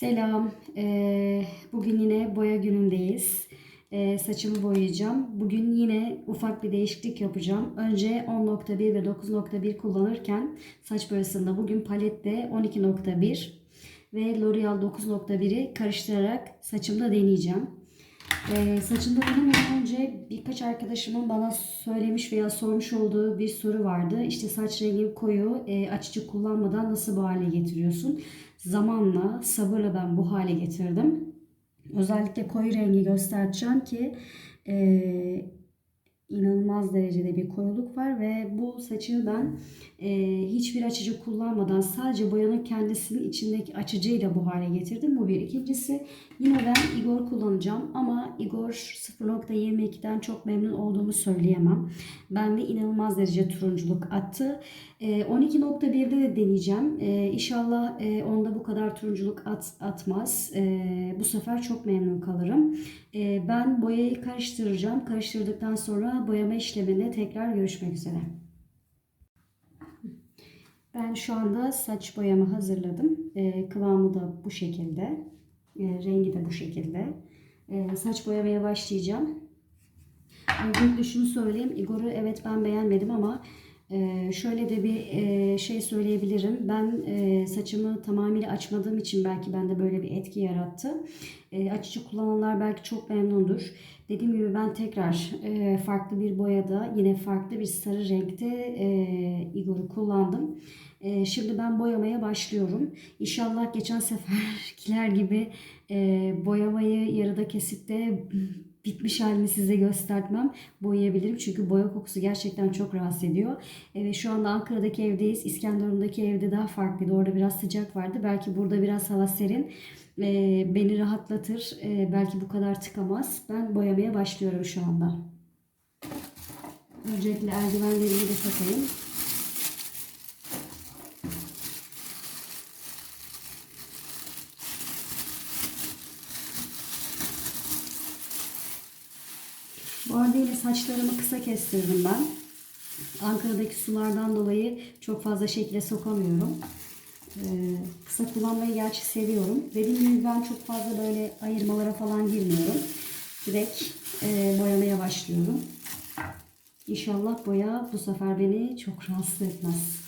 Selam. Ee, bugün yine boya günündeyiz. Ee, saçımı boyayacağım. Bugün yine ufak bir değişiklik yapacağım. Önce 10.1 ve 9.1 kullanırken saç boyasında bugün palette 12.1 ve L'Oreal 9.1'i karıştırarak saçımda deneyeceğim. Ee, saçımda denemeden önce birkaç arkadaşımın bana söylemiş veya sormuş olduğu bir soru vardı. İşte saç rengi koyu, e, açıcı kullanmadan nasıl bu hale getiriyorsun? Zamanla, sabırla ben bu hale getirdim. Özellikle koyu rengi göstereceğim ki e, inanılmaz derecede bir koyuluk var ve bu saçı ben e, hiçbir açıcı kullanmadan sadece boyanın kendisinin içindeki açıcıyla bu hale getirdim. Bu bir. İkincisi yine ben Igor kullanacağım ama Igor 0.22'den çok memnun olduğumu söyleyemem. Bende inanılmaz derece turunculuk attı. E, 12.1'de de deneyeceğim. E, inşallah e, onda bu kadar turunculuk at, atmaz. E, bu sefer çok memnun kalırım. Ben boyayı karıştıracağım. Karıştırdıktan sonra boyama işleminde tekrar görüşmek üzere. Ben şu anda saç boyamı hazırladım. Kıvamı da bu şekilde. Rengi de bu şekilde. Saç boyamaya başlayacağım. Öncelikle şunu söyleyeyim. Igor'u evet ben beğenmedim ama e, şöyle de bir e, şey söyleyebilirim. Ben e, saçımı tamamıyla açmadığım için belki bende böyle bir etki yarattı. E, açıcı kullananlar belki çok memnundur. Dediğim gibi ben tekrar e, farklı bir boyada yine farklı bir sarı renkte e, Igor'u kullandım. Şimdi ben boyamaya başlıyorum. İnşallah geçen seferkiler gibi boyamayı yarıda kesip de bitmiş halini size göstermem. Boyayabilirim çünkü boya kokusu gerçekten çok rahatsız ediyor. Evet şu anda Ankara'daki evdeyiz. İskenderun'daki evde daha farklıydı. Orada biraz sıcak vardı. Belki burada biraz hava serin. Ee, beni rahatlatır. Ee, belki bu kadar tıkamaz. Ben boyamaya başlıyorum şu anda. Öncelikle eldivenlerimi de takayım. Bu arada yine saçlarımı kısa kestirdim ben. Ankara'daki sulardan dolayı çok fazla şekilde sokamıyorum. Ee, kısa kullanmayı gerçi seviyorum. Dediğim gibi ben çok fazla böyle ayırmalara falan girmiyorum. Direkt e, boyamaya başlıyorum. İnşallah boya bu sefer beni çok rahatsız etmez.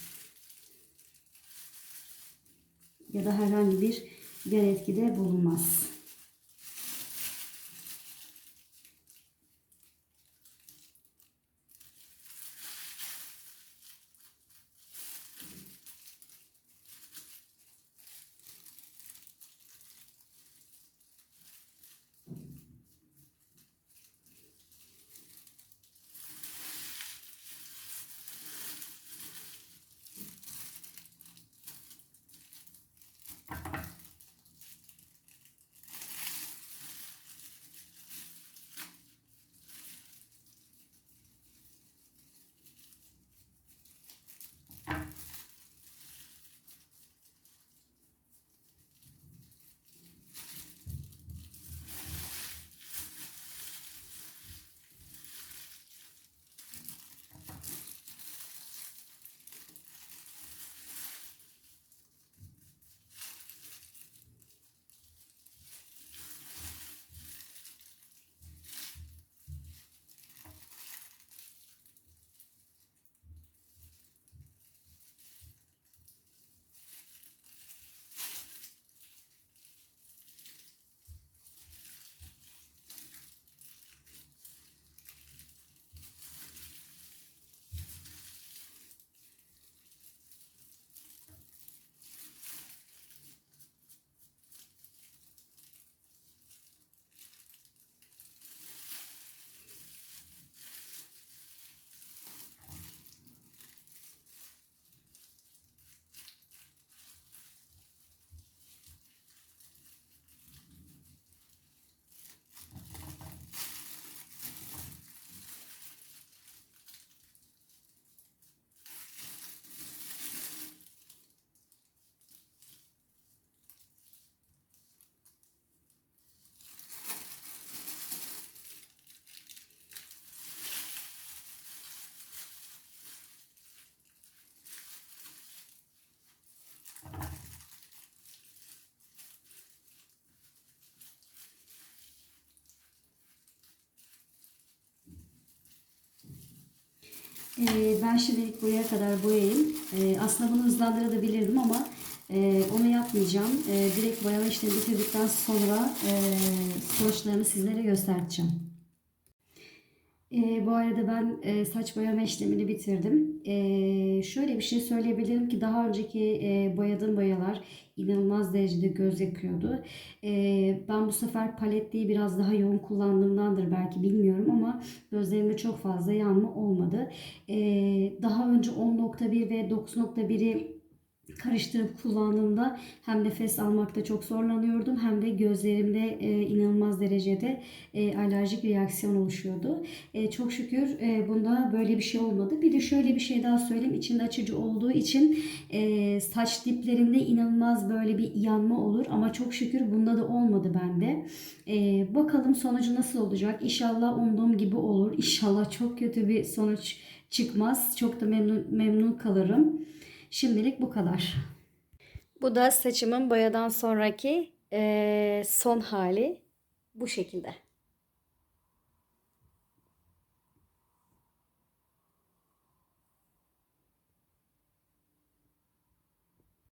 Ya da herhangi bir yan etkide bulunmaz. Ee, ben şimdilik buraya kadar boyayayım. Ee, aslında bunu hızlandırabilirdim ama e, onu yapmayacağım. Ee, direkt boyama işlemi bitirdikten sonra e, sonuçlarını sizlere göstereceğim. Ee, bu arada ben e, saç boyama işlemini bitirdim. Ee, şöyle bir şey söyleyebilirim ki daha önceki e, boyadığım boyalar inanılmaz derecede göz yakıyordu. Ee, ben bu sefer paletliği biraz daha yoğun kullandığımdandır belki bilmiyorum ama gözlerimde çok fazla yanma olmadı. Ee, daha önce 10.1 ve 9.1'i karıştırıp kullandığımda hem nefes almakta çok zorlanıyordum hem de gözlerimde e, inanılmaz derecede e, alerjik reaksiyon oluşuyordu. E, çok şükür e, bunda böyle bir şey olmadı. Bir de şöyle bir şey daha söyleyeyim. İçinde açıcı olduğu için e, saç diplerinde inanılmaz böyle bir yanma olur ama çok şükür bunda da olmadı bende. E, bakalım sonucu nasıl olacak? İnşallah umduğum gibi olur. İnşallah çok kötü bir sonuç çıkmaz. Çok da memnun, memnun kalırım. Şimdilik bu kadar. Bu da saçımın boyadan sonraki eee, son hali bu şekilde.